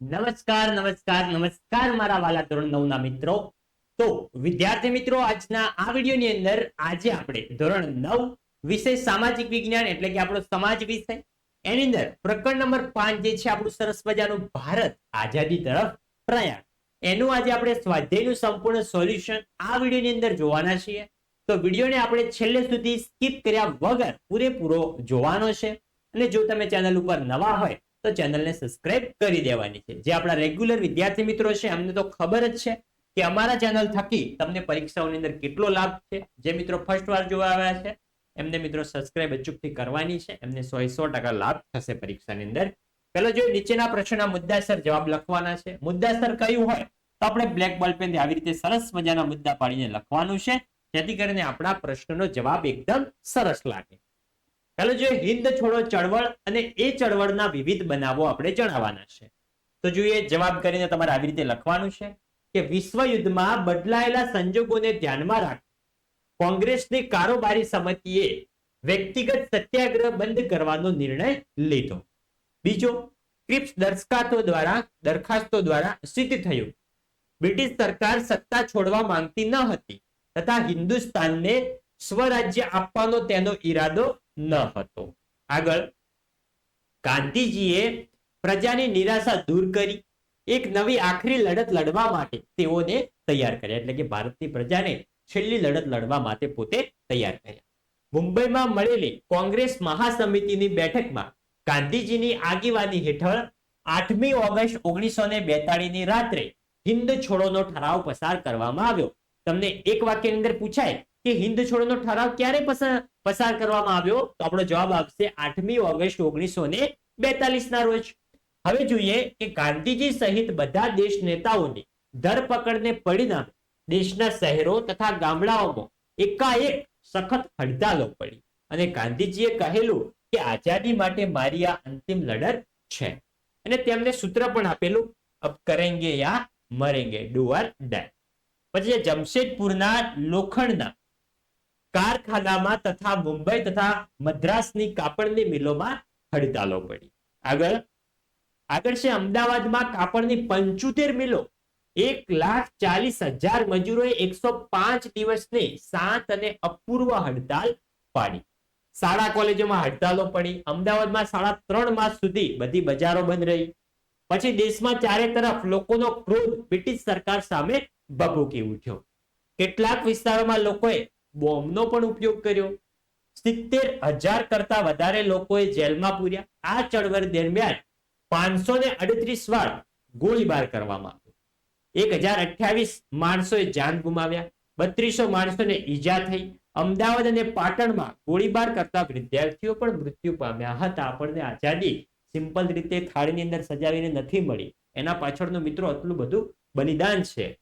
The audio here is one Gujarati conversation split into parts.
નમસ્કાર નમસ્કાર નમસ્કાર મારા વાલા ધોરણ નવ ના મિત્રો. તો વિદ્યાર્થી મિત્રો, આજના આ વિડીયોની અંદર આજે આપણે ધોરણ નવ વિષય સામાજિક વિજ્ઞાન એટલે કે આપણો સમાજ વિષય. એની અંદર પ્રકરણ નંબર પાંચ જે છે આપણું સરસ મજાનું ભારત આઝાદી તરફ પ્રયાણ. એનું આજે આપણે સ્વાધ્યાયનું સંપૂર્ણ સોલ્યુશન આ વિડીયોની અંદર જોવાના છીએ. તો વિડીયોને આપણે છેલ્લે સુધી સ્કીપ કર્યા વગર પૂરેપૂરો જોવાનો છે. અને જો તમે ચેનલ ઉપર નવા હોય તો ચેનલને સબસ્ક્રાઇબ કરી દેવાની છે. જે આપણા રેગ્યુલર વિદ્યાર્થી મિત્રો છે એમને તો ખબર જ છે કે અમારા ચેનલ થકી તમને પરીક્ષાઓની અંદર કેટલો લાભ છે. જે મિત્રો ફર્સ્ટ વાર જોવા આવ્યા છે, એમને મિત્રો સબસ્ક્રાઇબ અચૂકથી કરવાની છે. એમને સો સો ટકા લાભ થશે પરીક્ષાની અંદર. પેલો જો નીચેના પ્રશ્નના મુદ્દાસર જવાબ લખવાના છે. મુદ્દાસર કયું હોય? તો આપણે બ્લેક બોલ પેન આવી રીતે સરસ મજાના મુદ્દા પાડીને લખવાનું છે. જેથી કરીને આપણા પ્રશ્નનો જવાબ એકદમ સરસ લાગે. પેલો જો હિન્દ છોડો ચળવળ અને એ ચળવળના વિવિધ બનાવો આપણે જણાવવાના છે. તો જોઈએ, જવાબ કરીને તમારે આવી રીતે લખવાનું છે કે વિશ્વ બદલાયેલા સંજોગોને ધ્યાનમાં રાખી. કોંગ્રેસની કારોબારી સમિતિએ વ્યક્તિગત સત્યાગ્રહ બંધ કરવાનો નિર્ણય લીધો. બીજો, ક્રિપ્સ દર્શકાતો દ્વારા, દરખાસ્તો દ્વારા સિદ્ધ થયું. બ્રિટિશ સરકાર સત્તા છોડવા માંગતી ન હતી તથા હિન્દુસ્તાનને સ્વરાજ્ય આપવાનો તેનો ઈરાદો ન હતો. આગળ, ગાંધીજીએ પ્રજાની નિરાશા દૂર કરી, એક નવી આખરી લડત લડવા માટે તેઓને તૈયાર કર્યા, એટલે કે ભારતની પ્રજાને છેલ્લી લડત લડવા માટે પોતે તૈયાર કર્યા. મુંબઈમાં મળેલી કોંગ્રેસ મહાસમિતિની બેઠકમાં ગાંધીજીની આગેવાની હેઠળ આઠમી ઓગસ્ટ ઓગણીસો ને બેતાળીસની રાત્રે હિન્દ છોડોનો ઠરાવ પસાર કરવામાં આવ્યો. તમને એક વાક્યની અંદર પૂછાય કે હિન્દ છોડોનો ઠરાવ ક્યારે પસાર કરવામાં આવ્યો? તો આપણો જવાબ આવશે આઠમી ઓગસ્ટ ઓગણીસો ને બેતાલીસ રોજ. હવે જોઈએ કે ગાંધીજી સહિત બધા દેશ નેતાઓની ધરપકડને પરિણામે દેશના શહેરો તથા ગામડાઓમાં એકાએક સખત હડતાલો પડી. અને ગાંધીજીએ કહેલું કે આઝાદી માટે મારી આ અંતિમ લડત છે. અને તેમને સૂત્ર પણ આપેલું, અબ કરેંગે યા મરેંગે, ડુ ઓર ડાય. પછી જમશેદપુરના લોખંડના કારખાનામાં તથા મુંબઈ તથા મદ્રાસની કાપડની મિલોમાં હડતાલો પડી. આગળ આગળ છે અમદાવાદમાં કાપડની પંચોતેર મિલો. એક લાખ ચાલીસ હજાર મજૂરોએ એકસો પાંચ દિવસની સાત અને અપૂર્વ હડતાલ પાડી. શાળા કોલેજોમાં હડતાલો પડી. અમદાવાદમાં સાડા ત્રણ માસ સુધી બધી બજારો બંધ રહી. પછી દેશમાં ચારે તરફ લોકોનો ક્રોધ બ્રિટિશ સરકાર સામે ભભૂકી ઉઠ્યો. કેટલાક વિસ્તારોમાં લોકોએ બોમ્બનો પણ ઉપયોગ કર્યો. સિત્તેર હજાર કરતા વધારે લોકોએ જેલમાં પૂર્યા. આ ચળવળ દરમિયાન પાંચસો ને અડત્રીસ વાર ગોળીબાર કરવામાં આવ્યો. એક હજાર અઠ્યાવીસ માણસોએ જાન ગુમાવ્યા. બત્રીસો માણસોને ઈજા થઈ. અમદાવાદ અને પાટણમાં ગોળીબાર કરતા વિદ્યાર્થીઓ પણ મૃત્યુ પામ્યા હતા. આપણને આઝાદી સિમ્પલ રીતે થાળીની અંદર સજાવીને નથી મળી. એના પાછળનો મિત્રો, આટલું બધું બલિદાન છે.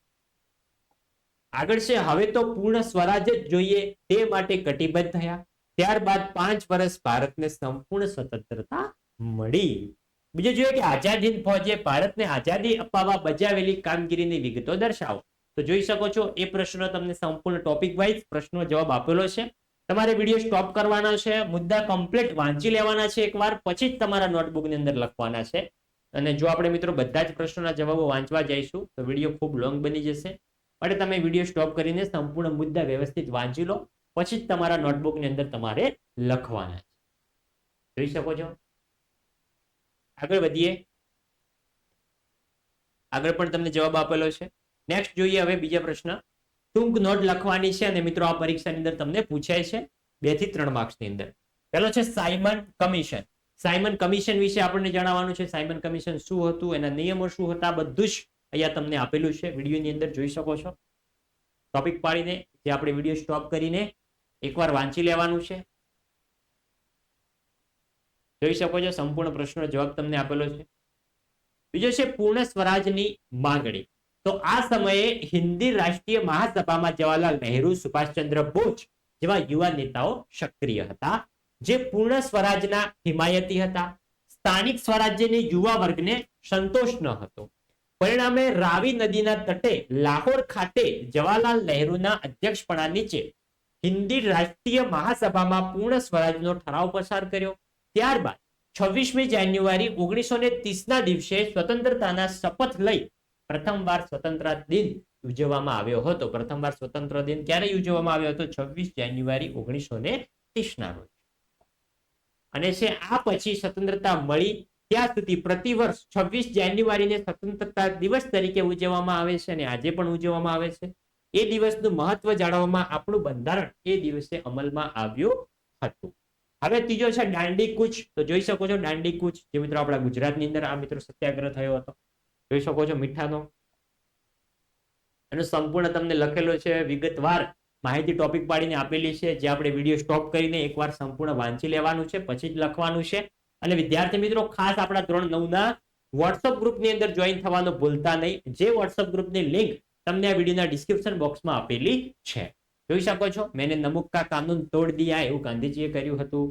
આગળ છે, હવે તો પૂર્ણ સ્વરાજ જ જોઈએ. તે માટે કટિબદ્ધ થયા. ત્યારબાદ પાંચ વર્ષ ભારતને સંપૂર્ણ સ્વતંત્રતા મળી. બીજું જોઈએ કે આઝાદ હિંદ ફૌજે ભારતને આઝાદી અપાવવા બજાવેલી કામગીરીની વિગતો દર્શાવો. તો જોઈ શકો છો, એ પ્રશ્નો તમને સંપૂર્ણ ટોપિક વાઇઝ પ્રશ્નો જવાબ આપેલો છે. તમારે વીડિયો સ્ટોપ કરવાનો છે, મુદ્દા કમ્પ્લીટ વાંચી લેવાના છે એકવાર, પછી જ તમારા નોટબુકની અંદર લખવાના છે. અને જો આપણે મિત્રો બધા જ પ્રશ્નોના જવાબો વાંચવા જઈશું, તો વીડિયો ખૂબ લોંગ બની જશે. માટે તમે વીડિયો સ્ટોપ કરીને સંપૂર્ણ મુદ્દા વ્યવસ્થિત વાંચી લો. પછી જ તમારા નોટબુકની અંદર તમારે લખવાના છે. જોઈ શકો છો? આગળ વધીએ. આગળ પણ તમને જવાબ આપેલો છે. નેક્સ્ટ જોઈએ હવે બીજા પ્રશ્ન. ટૂંક નોટ લખવાની છે અને મિત્રો આ પરીક્ષાની અંદર તમને પૂછાય છે બેથી ત્રણ માર્ક્સની અંદર. પહેલો છે સાયમન કમિશન સાયમન કમિશન વિશે આપણને જણાવવાનું છે. સાયમન કમિશન શું હતું? એના નિયમો શું હતા? બધું જ અહીંયા તમને આપેલું છે. વિડીયોની અંદર જોઈ શકો છો. ટોપિક પાડીને જે આપણે વીડિયો સ્ટોપ કરીને એકવાર વાંચી લેવાનું છે. જોઈ શકો છો, સંપૂર્ણ પ્રશ્નનો જવાબ તમને આપેલો છે. બીજો છે, પૂર્ણ સ્વરાજની માંગણી. તો આ સમયે હિન્દી રાષ્ટ્રીય મહાસભામાં જવાહરલાલ નહેરુ, સુભાષચંદ્ર બોઝ જેવા યુવા નેતાઓ સક્રિય હતા, જે પૂર્ણ સ્વરાજના હિમાયતી હતા. સ્થાનિક સ્વરાજ્યની યુવા વર્ગને સંતોષ ન હતો. પરિણામે રાવી નદીના તટે લાહોર ખાતે જવાહરલાલ નહેરુના અધ્યક્ષપણા નીચે હિન્દી રાષ્ટ્રીય મહાસભામાં પૂર્ણ સ્વરાજનો ઠરાવ પસાર કર્યો. ત્યારબાદ છવ્વીસમી જાન્યુઆરી ઓગણીસો ને ના દિવસે સ્વતંત્રતાના શપથ લઈ પ્રથમવાર સ્વતંત્ર દિન ઉજવવામાં આવ્યો હતો. પ્રથમવાર સ્વતંત્ર દિન ક્યારે ઉજવવામાં આવ્યો હતો? છવ્વીસ જાન્યુઆરી ઓગણીસો ને ના રોજ. અને છે, આ પછી સ્વતંત્રતા મળી ત્યાં સુધી પ્રતિ વર્ષ છવ્વીસ જાન્યુઆરીને સ્વતંત્રતા દિવસ તરીકે ઉજવવામાં આવે છે અને આજે પણ ઉજવવામાં આવે છે. એ દિવસનું મહત્વ જાળવવામાં આપણું બંધારણ એ દિવસે અમલમાં આવ્યું હતું. હવે ત્રીજો છે દાંડી કૂચ તો જોઈ શકો છો દાંડી કૂચ જે મિત્રો આપણા ગુજરાતની અંદર આ મિત્રો સત્યાગ્રહ થયો હતો. જોઈ શકો છો મીઠાનો. એનો સંપૂર્ણ તમને લખેલો છે, વિગતવાર માહિતી ટોપિક પાડીને આપેલી છે, જે આપણે વીડિયો સ્ટોપ કરીને એકવાર સંપૂર્ણ વાંચી લેવાનું છે, પછી જ લખવાનું છે. અને વિદ્યાર્થી મિત્રો, ખાસ આપણા ધોરણ નવ ના વોટ્સઅપ ગ્રુપની અંદર જોઈન થવાનું ભૂલતા નહીં. જે વોટ્સઅપ ગ્રુપની લિંક તમને આ વિડીયોના ડિસ્ક્રિપ્શન બોક્સમાં આપેલી છે. જોઈ શકો છો મેને નમુક કાનૂન તોડ દિયા એવું ગાંધીજીએ કર્યું હતું.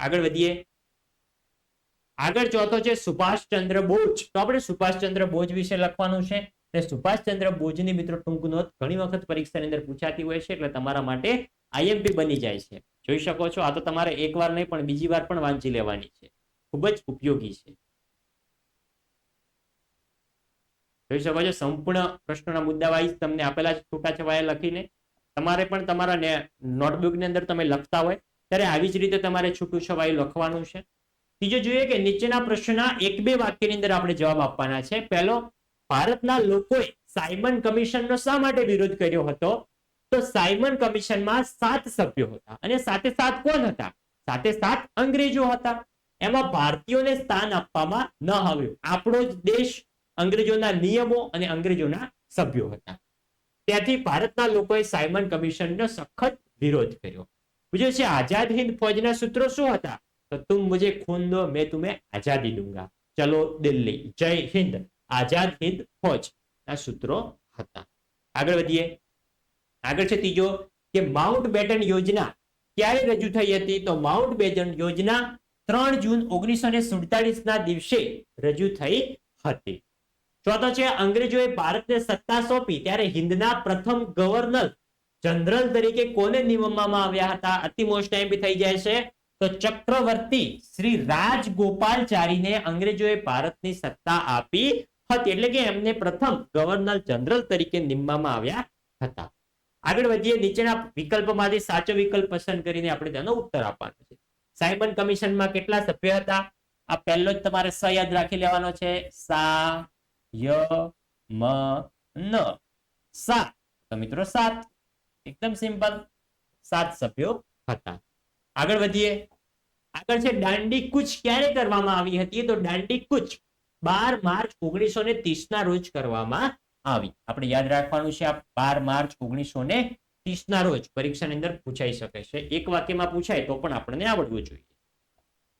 આગળ વધીએ. આગળ ચોથો છે સુભાષચંદ્ર બોઝ. તો આપણે સુભાષચંદ્ર બોઝ વિશે લખવાનું છે. તે સુભાષચંદ્ર બોઝની મિત્રો ટૂંક નોંધ ઘણી વખત પરીક્ષાની અંદર પૂછાતી હોય છે, એટલે તમારા માટે આઈએમપી બની જાય છે. જોઈ શકો છો, આ તો તમારે એકવાર નહીં, પણ બીજી વાર પણ વાંચી લેવાની છે. ખૂબ જ ઉપયોગી છે. જોઈ શકો છો, સંપૂર્ણ પ્રશ્નોના મુદ્દા વાઇઝ તમને આપેલા છે છૂટાછવાયા લખીને. તમારે પણ તમારા નોટબુકની અંદર તમે લખતા હોય, ત્યારે આવી જ રીતે તમારે છૂટું છવાયું લખવાનું છે. ત્રીજો જોઈએ કે નીચેના પ્રશ્નના એક બે વાક્યની અંદર આપણે જવાબ આપવાના છે. પહેલો, ભારતના લોકોએ સાયમન કમિશનનો શા માટે વિરોધ કર્યો હતો? તો સાયમન કમિશનમાં સાત સભ્યો હતા. અને સાથે સાત કોણ હતા? સાથે સાત અંગ્રેજો હતા. એમાં ભારતીયોને સ્થાન આપવામાં ન આવ્યું. આપણો જ દેશ અંગ્રેજોના નિયમો અને અંગ્રેજોના સભ્યો હતા. ત્યાંથી ભારતના લોકોએ સાયમન કમિશનનો સખત વિરોધ કર્યો. બીજો છે, આઝાદ હિન્દ ફૌજના સૂત્રો શું હતા? તો તુમ મુજે ખૂન દો, મેં તુમે આઝાદી દુંગા. ચલો દિલ્હી. જય હિન્દ. આઝાદ હિન્દ ફૌજ ના સૂત્રો હતા. આગળ વધીએ. આગળ છે ત્રીજો કે માઉન્ટ બેટન યોજના ક્યારે રજૂ થઈ હતી? તો માઉન્ટ બેટન યોજના ત્રણ જૂન ઓગણીસો ને દિવસે રજૂ થઈ હતી. ચોથો છે, અંગ્રેજોએ ભારતને સત્તા સોંપી ત્યારે હિન્દના પ્રથમ ગવર્નર જનરલ તરીકે કોને નિમવામાં આવ્યા હતા? અતિ મોસ્ટ ટાઈમ થઈ જાય છે. તો ચક્રવર્તી શ્રી રાજગોપાલચારીને અંગ્રેજોએ ભારતની સત્તા આપી હતી. એટલે કે એમને પ્રથમ ગવર્નર જનરલ તરીકે નિમવામાં આવ્યા હતા. આગળ વધીએ, નીચેના વિકલ્પમાંથી સાચો વિકલ્પ પસંદ કરીને આપણે તેનો ઉત્તર આપવાનો છે. સાયમન કમિશનમાં કેટલા સભ્ય હતા? આ પહેલો જ તમારે સ યાદ રાખી લેવાનો છે. સા, ય, મ, ન. સાત. તો મિત્રો સાત. એકદમ સિમ્પલ. સાત સભ્યો હતા. આગળ વધીએ. આગળ છે, દાંડી કૂચ ક્યારે કરવામાં આવી હતી? તો દાંડી કૂચ બાર માર્ચ ઓગણીસો ને ત્રીસ ના રોજ કરવામાં આવી. આપણે યાદ રાખવાનું છે બાર માર્ચ ઓગણીસો ને ત્રીસ ના રોજ પરીક્ષાની અંદર પૂછાઈ શકે છે. એક વાક્યમાં પૂછાય તો પણ આપણને આવડવું જોઈએ.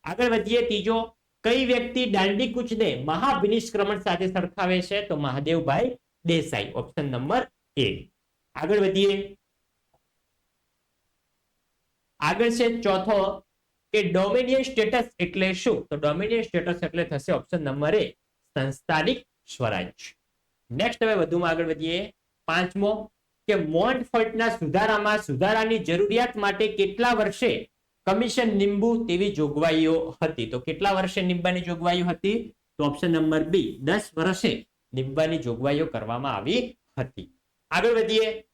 આગળ વધીએ, ત્રીજો, કઈ વ્યક્તિ દાંડી કૂચને મહાભિનિષ્ક્રમણ સાથે સરખાવે છે? તો Mahadevbhai Desai option number A આગળ વધીએ. આગળ છે, ચોથો, કે ડોમિનિયન સ્ટેટસ એટલે શું? તો ડોમિનિયન સ્ટેટસ એટલે થશે ઓપ્શન નંબર એ સંસ્થાનિક સ્વરાજ. નેક્સ્ટ હવે વધુમાં આગળ વધીએ. પાંચમો, કે મોન્ટફર્ટના સુધારામાં સુધારાની જરૂરિયાત માટે કેટલા વર્ષે કમિશન નિંબુ તેવી જોગવાઈઓ હતી? તો કેટલા વર્ષે નિંબાની જોગવાઈઓ હતી? તો ઓપ્શન નંબર બી દસ વર્ષે નિંબાની જોગવાઈઓ કરવામાં આવી હતી. આગળ વધીએ.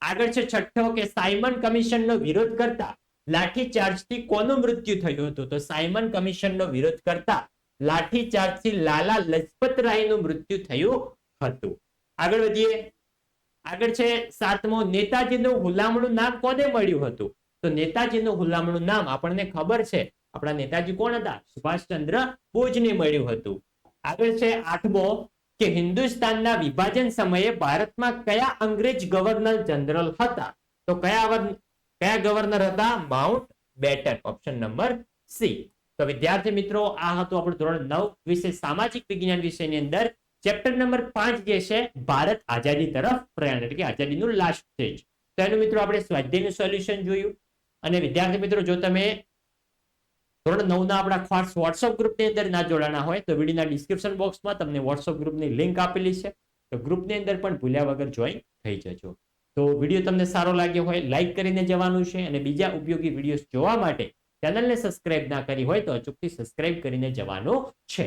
આગળ છે છઠ્ઠો, કે સાયમન કમિશનનો વિરોધ કરતા લાઠીચાર્જથી કોનું મૃત્યુ થયું હતું? તો સાયમન કમિશનનો વિરોધ કરતા લાઠીચાર્જથી લાલા લજપત રાયનું મૃત્યુ થયું હતું આગળ વધીએ. આગળ છે સાતમો, નેતાજીનું હુલામણું નામ કોને મળ્યું હતું? તો નેતાજીનું હુલામણું નામ આપણને ખબર છે. આપણા નેતાજી કોણ હતા? સુભાષચંદ્ર બોઝને મળ્યું હતું. આગળ છે આઠમો, કે હિન્દુસ્તાનના વિભાજન સમયે ભારતમાં કયા અંગ્રેજ ગવર્નર જનરલ હતા? તો કયા કયા ગવર્નર હતા? Mountbatten, option number C. તો વિદ્યાર્થી મિત્રો, આ હતું આપણું ધોરણ નવ વિશે સામાજિક વિજ્ઞાન વિષયની અંદર ચેપ્ટર નંબર પાંચ જે છે, ભારત આઝાદી તરફ પ્રયાણ એટલે કે આઝાદીનું લાસ્ટ સ્ટેજ તો એનું મિત્રો આપણે સ્વાધ્યાયનું સોલ્યુશન જોયું. અને વિદ્યાર્થી મિત્રો, જો તમે ધોરણ નવ ના આપણા ખાસ વોટ્સઅપ ગ્રુપની અંદર ના જોડાના હોય, તો વિડીયોના ડિસ્ક્રિપ્શન બોક્સમાં તમને વોટ્સઅપ ગ્રુપની લિંક આપેલી છે. તો ગ્રુપની અંદર પણ ભૂલ્યા વગર જોઈન થઈ જજો. તો વીડિયો તમને સારો લાગ્યો હોય લાઇક કરીને જવાનું છે અને બીજા ઉપયોગી વીડિયો જોવા માટે ચેનલને સબસ્ક્રાઇબ ના કરી હોય, તો અચૂકથી સબસ્ક્રાઇબ કરીને જવાનું છે.